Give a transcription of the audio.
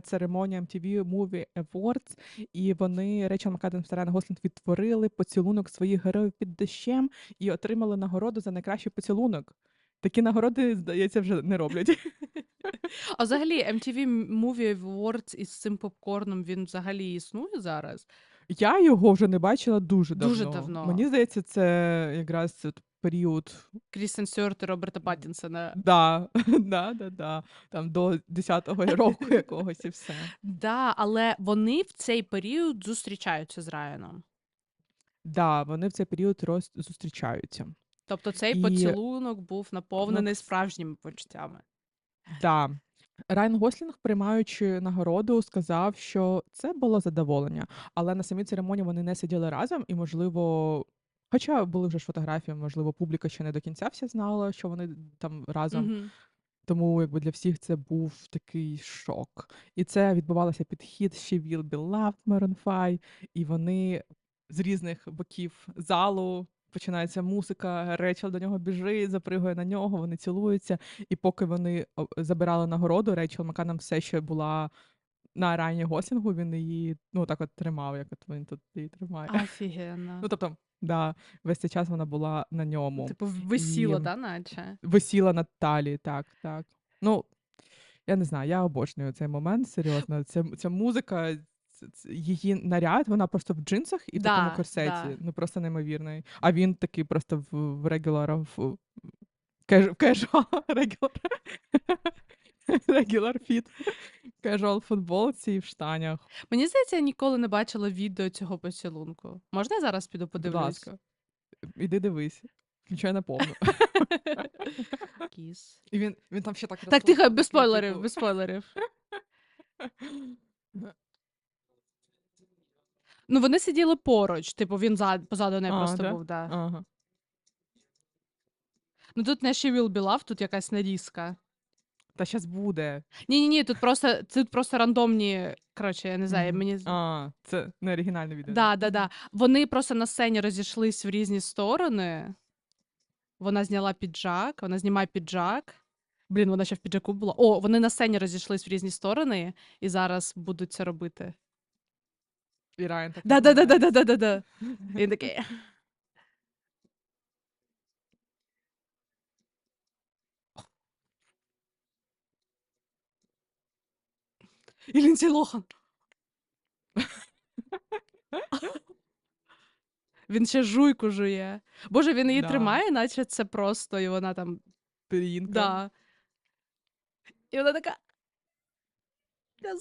церемонія MTV Movie Awards, і вони Рейчел МcAdams та Райан Гослінг відтворили поцілунок своїх героїв під дощем і отримали нагороду за найкращий поцілунок. Такі нагороди, здається, вже не роблять. А взагалі MTV Movie Awards із цим попкорном він взагалі існує зараз? Я його вже не бачила дуже давно. Дуже давно. Мені здається, це якраз період. Крістен Стюарт і Роберта Паттінсона. Да, да, да, да. Там до 10-го року якогось і все. Да, але вони в цей період зустрічаються з Райаном. Да, вони в цей період роз... зустрічаються. Тобто цей І- поцілунок був наповнений Ну, справжніми почуттями. Да. Райан Гослінг, приймаючи нагороду, сказав, що це було задоволення, але на самій церемонії вони не сиділи разом, і, можливо, хоча були вже ж фотографії, можливо, публіка ще не до кінця вся знала, що вони там разом. Мгм. Тому якби для всіх це був такий шок. І це відбувалося під хід She Will Be Loved Maroon 5, і вони з різних боків залу. Починається музика, Рейчел до нього біжить, запригує на нього, вони цілуються. І поки вони о, забирали нагороду, Рейчел Маканам все ще була на Райані Гослінгу, він її ну так от тримав, як от він тут її тримає. Офігенно. Ну тобто, да, весь цей час вона була на ньому Типу висіло, І- да, наче? висіла на талії, так, так. Ну, я не знаю, я обожнюю цей момент, серйозно. Ця, ця музика, її наряд, вона просто в джинсах і Да, такому корсеті. да. Ну, просто неймовірний. А він такий просто в, в regular, в кеж- casual, regular, casual футболці і в штанях. Мені здається, я ніколи не бачила відео цього поцілунку. Можна я зараз піду подивлюсь? ласка. Іди дивись. Включай на повну. Кіс. І він, він там ще так Так, тихо, без такий, спойлерів, типу, без спойлерів. Ну, вони сиділи поруч, типу, він за, позаду неї А, просто да? був, да. Ага. Ну тут не ще Will Be Loved, тут якась нарізка. Та щас буде. Ні, ні, ні, тут просто тут просто рандомні. Коротше, я не знаю, Мгм. мені А, це не оригінальне відео. да, да, да. Вони просто на сцені розійшлись в різні сторони. Вона зняла піджак, вона знімає піджак. Блін, вона ще в піджаку була. О, вони на сцені розійшлись в різні сторони і зараз будуть це робити. І Райан так Да, да, да, да, да, да, да, да. І він такий. І Линдси Лохан. Він ще жуйку жує. Боже, він її Да. тримає, наче це просто, і вона там. Да. І вона така. Я